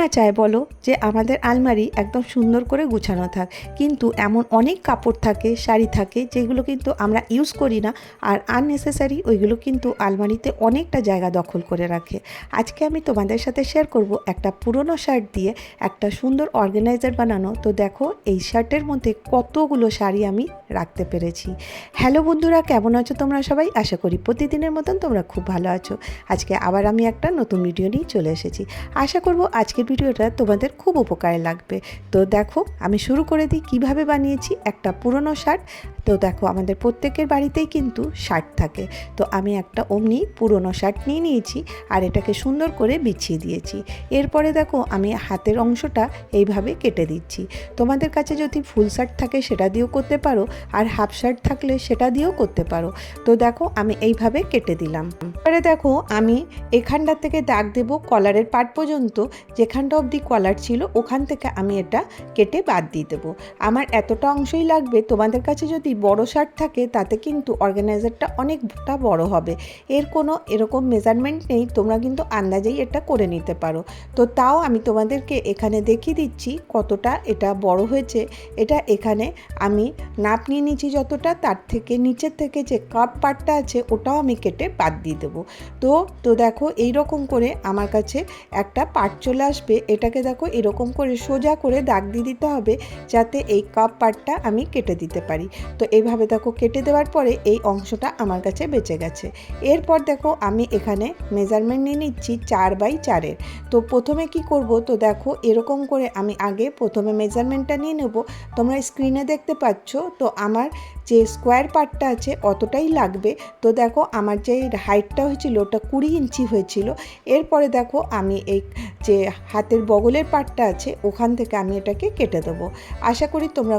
না চায় বলো যে আমাদের আলমারি একদম সুন্দর করে গুছানো থাক। কিন্তু এমন অনেক কাপড় থাকে, শাড়ি থাকে, যেগুলো কিন্তু আমরা ইউজ করি না আর আননেসেসারি ওইগুলো কিন্তু আলমারিতে অনেকটা জায়গা দখল করে রাখে। আজকে আমি তোমাদের সাথে শেয়ার করব একটা পুরনো শার্ট দিয়ে একটা সুন্দর অর্গানাইজার বানানো। তো দেখো এই শার্টের মধ্যে কতগুলো শাড়ি আমি রাখতে পেরেছি। হ্যালো বন্ধুরা, কেমন আছো তোমরা সবাই? আশা করি প্রতিদিনের মতন তোমরা খুব ভালো আছো। আজকে আবার আমি একটা নতুন ভিডিও নিয়ে চলে এসেছি। আশা করব আজকের ভিডিওটা তোমাদের খুব উপকারে লাগবে। তো দেখো, আমি শুরু করে দিই। কীভাবে বানিয়েছি একটা পুরনো শার্ট তো দেখো, আমাদের প্রত্যেকের বাড়িতেই কিন্তু শার্ট থাকে। তো আমি একটা অমনি পুরনো শার্ট নিয়ে নিয়েছি আর এটাকে সুন্দর করে বিছিয়ে দিয়েছি। এরপরে দেখো, আমি হাতের অংশটা এইভাবে কেটে দিচ্ছি। তোমাদের কাছে যদি ফুল শার্ট থাকে সেটা দিয়েও করতে পারো, আর হাফ শার্ট থাকলে সেটা দিয়েও করতে পারো। তো দেখো, আমি এইভাবে কেটে দিলাম। এবারে দেখো, আমি এখানটার থেকে দাগ দেব কলারের পাট পর্যন্ত। যেখানটা অবধি কলার ছিল, ওখান থেকে আমি এটা কেটে বাদ দিয়ে দেবো। আমার এতটা অংশই লাগবে, তোমাদের কাছে যদি বড় শার্ট থাকে, তাতে কিন্তু অর্গানাইজারটা অনেকটা বড় হবে। এর কোনো এরকম মেজারমেন্ট নেই, তোমরা কিন্তু আন্দাজেই এটা করে নিতে পারো। তো তাও আমি তোমাদেরকে এখানে দেখিয়ে দিচ্ছি কতটা এটা বড় হয়েছে। এটা এখানে আমি নাপ নিয়ে নিয়েছি যতটা, তার থেকে নিচের থেকে যে কাপ পার্টটা আছে, ওটাও আমি কেটে বাদ দিয়ে দেবো। তো তো দেখো এই রকম করে আমার কাছে একটা পার্ট চলে আসবে। এটাকে দেখো এরকম করে সোজা করে দাগ দিয়ে দিতে হবে, যাতে এই কাপ পার্টটা আমি কেটে দিতে পারি। তো এইভাবে দেখো কেটে দেওয়ার পরে এই অংশটা আমার কাছে বেঁচে গেছে। এরপর দেখো আমি এখানে মেজারমেন্ট নিয়ে নিচ্ছি চার বাই চারের। তো প্রথমে কি করব? তো দেখো এরকম করে আমি আগে প্রথমে মেজারমেন্টটা নিয়ে নেব। তোমরা স্ক্রিনে দেখতে পাচ্ছ, তো আমার যে স্কোয়ার পার্টটা আছে অতটাই লাগবে। তো দেখো আমার যে হাইটটা হয়েছিল ওটা কুড়ি ইঞ্চি হয়েছিল। এরপরে দেখো আমি এই যে হাতের বগলের পার্টটা আছে, ওখান থেকে আমি এটাকে কেটে দেবো। আশা করি তোমরা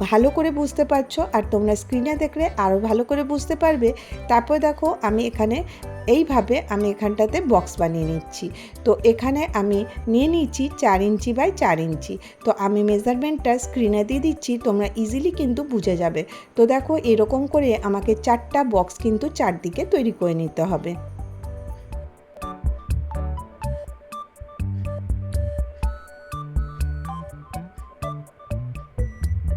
ভালো করে বুঝতে পারছ আর তোমরা স্ক্রিনে দেখলে আরও ভালো করে বুঝতে পারবে। তারপর দেখো আমি এখানে এইভাবে আমি এখানটাতে বক্স বানিয়ে নিচ্ছি। তো এখানে আমি নিয়ে নিচ্ছি চার ইঞ্চি বাই চার ইঞ্চি। তো আমি মেজারমেন্টটা স্ক্রিনে দিয়ে দিচ্ছি, তোমরা ইজিলি কিন্তু বুঝে যাবে। তো দেখো এরকম করে আমাকে চারটা বক্স কিন্তু চারদিকে তৈরি করে নিতে হবে।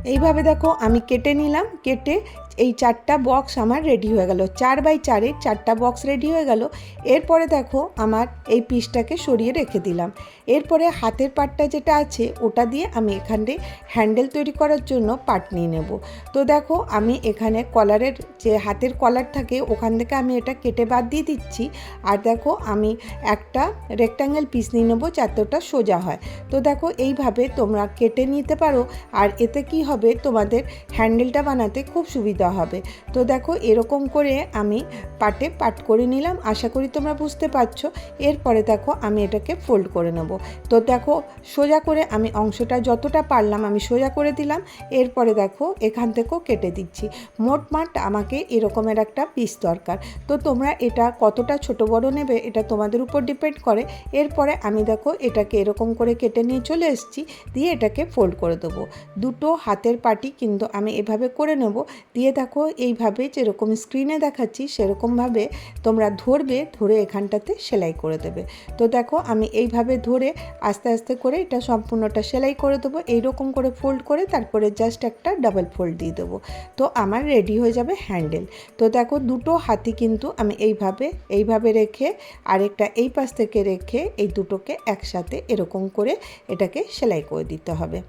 এইভাবে দেখো আমি কেটে নিলাম কেটে এই চারটা বক্স আমার রেডি হয়ে গেল। চার বাই চারের চারটা বক্স রেডি হয়ে গেল। এরপরে দেখো আমার এই পিসটাকে সরিয়ে রেখে দিলাম। এরপরে হাতের পাটটা যেটা আছে, ওটা দিয়ে আমি এখানে হ্যান্ডেল তৈরি করার জন্য পাট নিয়ে নেব। তো দেখো আমি এখানে কলারের যে হাতের কলার থাকে, ওখান থেকে আমি এটা কেটে বাদ দিয়ে দিচ্ছি। আর দেখো আমি একটা রেক্টাঙ্গেল পিস নিয়ে নেব যাতে ওটা সোজা হয়। তো দেখো এইভাবে তোমরা কেটে নিতে পারো। আর এতে কি হবে? তোমাদের হ্যান্ডেলটা বানাতে খুব সুবিধা দেওয়া হবে। তো দেখো, এরকম করে আমি পাটে পাট করে নিলাম। আশা করি তোমরা বুঝতে পারছ। এরপরে দেখো, আমি এটাকে ফোল্ড করে নেব। তো দেখো, সোজা করে আমি অংশটা যতটা পারলাম আমি সোজা করে দিলাম। এরপরে দেখো, এখান থেকেও কেটে দিচ্ছি। মোট মাট আমাকে এরকমের একটা পিস দরকার। তো তোমরা এটা কতটা ছোট বড় নেবে, এটা তোমাদের উপর ডিপেন্ড করে। এরপরে আমি দেখো, এটাকে এরকম করে কেটে নিয়ে চলে এসেছি। দিয়ে এটাকে ফোল্ড করে দেবো। দুটো হাতের পাটি কিন্তু আমি এভাবে করে নেব। দিয়ে দেখো, এইভাবে যেরকম স্ক্রিনে দেখাচ্ছি, সেরকমভাবে তোমরা ধরবে, ধরে এখানটাতে সেলাই করে দেবে। তো দেখো, আমি এইভাবে ধরে আস্তে আস্তে করে এটা সম্পূর্ণটা সেলাই করে দেবো, এইরকম করে ফোল্ড করে তারপরে জাস্ট একটা ডাবল ফোল্ড দিয়ে দেবো। তো আমার রেডি হয়ে যাবে হ্যান্ডেল তো দেখো, দুটো হাতি কিন্তু আমি এইভাবে এইভাবে রেখে আরেকটা এই পাশ থেকে রেখে এই দুটোকে একসাথে এরকম করে এটাকে সেলাই করে দিতে হবে।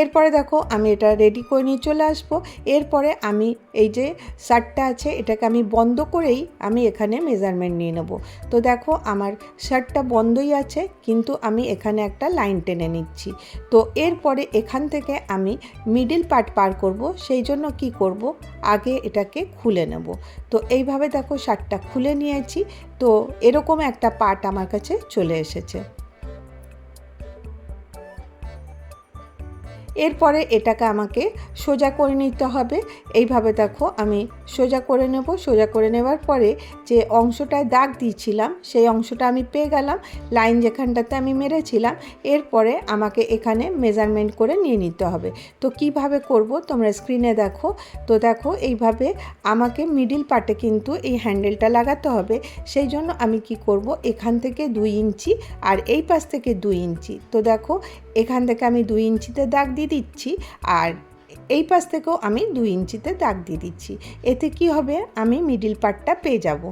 এরপরে দেখো আমি এটা রেডি করে নিয়ে চলে আসব। এরপরে আমি এই যে শার্টটা আছে, এটাকে আমি বন্ধ করেই আমি এখানে মেজারমেন্ট নিয়ে নেব। তো দেখো আমার শার্টটা বন্ধই আছে, কিন্তু আমি এখানে একটা লাইন টেনে নিচ্ছি। তো এরপরে এখান থেকে আমি মিডিল পার্ট পার করব, সেই জন্য কি করব? আগে এটাকে খুলে নেব। তো এইভাবে দেখো শার্টটা খুলে নিয়েছি। তো এরকম একটা পার্ট আমার কাছে চলে এসেছে। এরপরে এটাকে আমাকে সোজা করে নিতে হবে। এইভাবে দেখো আমি সোজা করে নেব। সোজা করে নেওয়ার পরে যে অংশটায় দাগ দিয়েছিলাম, সেই অংশটা আমি পেয়ে গেলাম। লাইন যেখানটাতে আমি মেরেছিলাম, এরপরে আমাকে এখানে মেজারমেন্ট করে নিয়ে নিতে হবে। তো কীভাবে করব তোমরা স্ক্রিনে দেখো। তো দেখো এইভাবে আমাকে মিডিল পার্টে কিন্তু এই হ্যান্ডেলটা লাগাতে হবে। সেই জন্য আমি কি করব? এখান থেকে দুই ইঞ্চি আর এই পাশ থেকে দুই ইঞ্চি। তো দেখো এখান থেকে আমি দুই ইঞ্চিতে দাগ দিয়ে দিচ্ছি আর এই পাশ থেকেও আমি দুই ইঞ্চিতে দাগ দিয়ে দিচ্ছি। এতে কি হবে? আমি মিডিল পার্টটা পেয়ে যাব।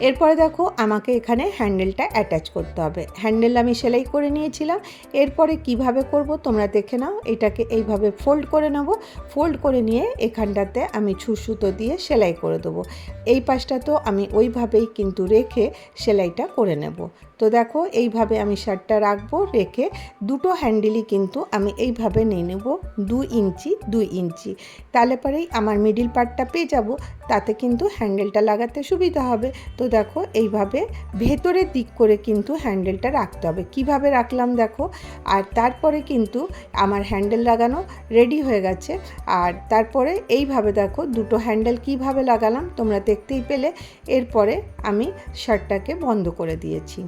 এরপরে দেখো আমাকে এখানে হ্যান্ডেলটা অ্যাটাচ করতে হবে। হ্যান্ডেল আমি সেলাই করে নিয়েছিলাম। এরপরে কীভাবে করব তোমরা দেখে নাও। এটাকে এইভাবে ফোল্ড করে নেব। ফোল্ড করে নিয়ে এখানটাতে আমি ছুসুতো দিয়ে সেলাই করে দেবো। এই পাশটা তো আমি ওইভাবেই কিন্তু রেখে সেলাইটা করে নেব। তো দেখো এইভাবে আমি শার্টটা রাখব, রেখে দুটো হ্যান্ডেলই কিন্তু আমি এইভাবে নিয়ে নেব। দু ইঞ্চি দুই ইঞ্চি। তাহলে পরেই আমার মিডিল পার্টটা পেয়ে যাব। তাতে কিন্তু হ্যান্ডেলটা লাগাতে সুবিধা হবে। তো দেখো, এইভাবে ভেতরের দিক করে কিন্তু হ্যান্ডেলটা রাখতে হবে। কীভাবে রাখলাম দেখো, আর তারপরে কিন্তু আমার হ্যান্ডেল লাগানো রেডি হয়ে গেছে। আর তারপরে এইভাবে দেখো, দুটো হ্যান্ডেল কীভাবে লাগালাম, তোমরা দেখতেই পেলে। এরপরে আমি শার্টটাকে বন্ধ করে দিয়েছি।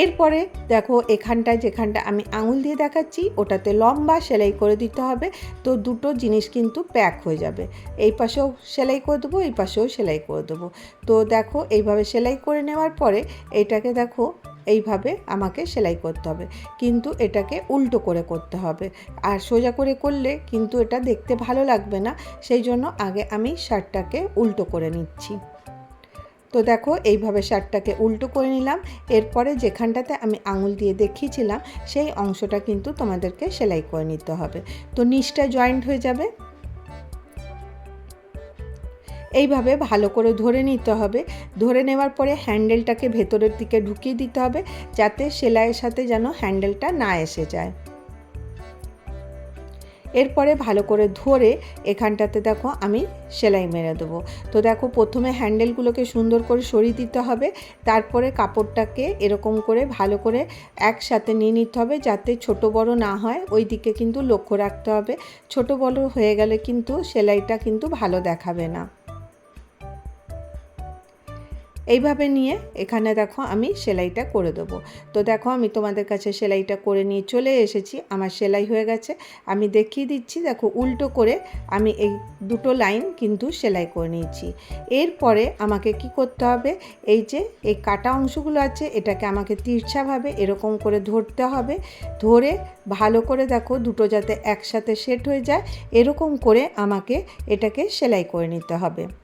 এরপরে দেখো এখানটায় যেখানটা আমি আঙুল দিয়ে দেখাচ্ছি, ওটাতে লম্বা সেলাই করে দিতে হবে, তো দুটো জিনিস কিন্তু প্যাক হয়ে যাবে। এই পাশেও সেলাই করে দেবো, এই পাশেও সেলাই করে দেবো। তো দেখো এইভাবে সেলাই করে নেওয়ার পরে এটাকে দেখো এইভাবে আমাকে সেলাই করতে হবে, কিন্তু এটাকে উল্টো করে করতে হবে। আর সোজা করে করলে কিন্তু এটা দেখতে ভালো লাগবে না, সেই জন্য আগে আমি শার্টটাকে উল্টো করে নিচ্ছি। তো দেখো, এইভাবে শার্টটাকে উল্টো করে নিলাম। এরপরে যেখানটাতে আমি আঙুল দিয়ে দেখিয়েছিলাম, সেই অংশটা কিন্তু তোমাদেরকে সেলাই করে নিতে হবে। তো নিচটা জয়েন্ট হয়ে যাবে। এইভাবে ভালো করে ধরে নিতে হবে। ধরে নেওয়ার পরে হ্যান্ডেলটাকে ভেতরের দিকে ঢুকিয়ে দিতে হবে, যাতে সেলাইয়ের সাথে যেন হ্যান্ডেলটা না এসে যায়। এরপরে ভালো করে ধরে এখানটাতে দেখো আমি সেলাই মেরে দেবো। তো দেখো প্রথমে হ্যান্ডেলগুলোকে সুন্দর করে সরিয়ে দিতে হবে, তারপরে কাপড়টাকে এরকম করে ভালো করে একসাথে নিয়ে নিতে হবে যাতে ছোট বড় না হয় ওই দিকে কিন্তু লক্ষ্য রাখতে হবে। ছোট বড় হয়ে গেলে কিন্তু সেলাইটা কিন্তু ভালো দেখাবে না। এইভাবে নিয়ে এখানে দেখো আমি সেলাইটা করে দেবো। তো দেখো আমি তোমাদের কাছে সেলাইটা করে নিয়ে চলে এসেছি, আমার সেলাই হয়ে গেছে। আমি দেখিয়ে দিচ্ছি, দেখো উল্টো করে আমি এই দুটো লাইন কিন্তু সেলাই করে নিয়েছি। এরপরে আমাকে কি করতে হবে? এই যে, এই কাটা অংশগুলো আছে, এটাকে আমাকে তিরছাভাবে এরকম করে ধরতে হবে। ধরে ভালো করে দেখো দুটো যাতে একসাথে সেট হয়ে যায়, এরকম করে আমাকে এটাকে সেলাই করে নিতে হবে।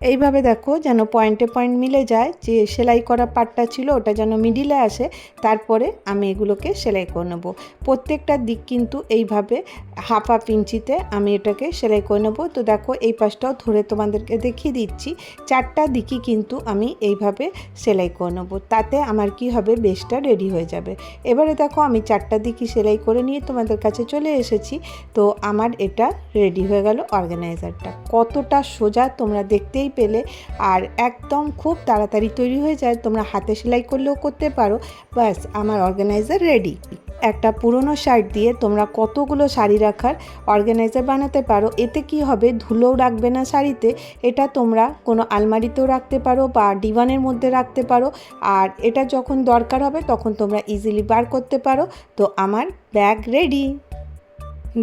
এইভাবে দেখো যেন পয়েন্টে পয়েন্ট মিলে যায়, যে সেলাই করা পাটটা ছিল ওটা যেন মিডিলে আসে, তারপরে আমি এগুলোকে সেলাই করে নেব। প্রত্যেকটা দিক কিন্তু এইভাবে হাফ হাফ ইঞ্চিতে আমি এটাকে সেলাই করে নেব। তো দেখো এই পাশটাও ধরে তোমাদেরকে দেখিয়ে দিচ্ছি, চারটা দিকই কিন্তু আমি এইভাবে সেলাই করে নেব। তাতে আমার কি হবে? বেশটা রেডি হয়ে যাবে। এবারে দেখো আমি চারটা দিকই সেলাই করে নিয়ে তোমাদের কাছে চলে এসেছি। তো আমার এটা রেডি হয়ে গেল অর্গানাইজারটা কতটা সোজা তোমরা দেখতেই দেখতেই পেলে আর একদম খুব তাড়াতাড়ি তৈরি হয়ে যায়। তোমরা হাতে সেলাই করলেও করতে পারো। ব্যাস, আমার অর্গানাইজার রেডি একটা পুরনো শার্ট দিয়ে তোমরা কতগুলো শাড়ি রাখার অর্গানাইজার বানাতে পারো। এতে কি হবে? ধুলোও রাখবে না শাড়িতে। এটা তোমরা কোনো আলমারিতেও রাখতে পারো বা ডিভানের মধ্যে রাখতে পারো। আর এটা যখন দরকার হবে, তখন তোমরা ইজিলি বার করতে পারো। তো আমার ব্যাগ রেডি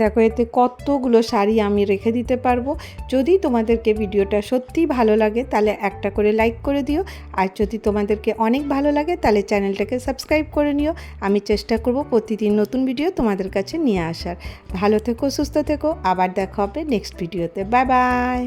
দেখো, এতে কতগুলো শাড়ি আমি রেখে দিতে পারব। যদি তোমাদেরকে ভিডিওটা সত্যি ভালো লাগে, তাহলে একটা করে লাইক করে দিও। আর যদি তোমাদেরকে অনেক ভালো লাগে, তাহলে চ্যানেলটাকে সাবস্ক্রাইব করে নিও। আমি চেষ্টা করব প্রতিদিন নতুন ভিডিও তোমাদের কাছে নিয়ে আসার। ভালো থেকো, সুস্থ থেকো। আবার দেখা হবে নেক্সট ভিডিওতে বাই বাই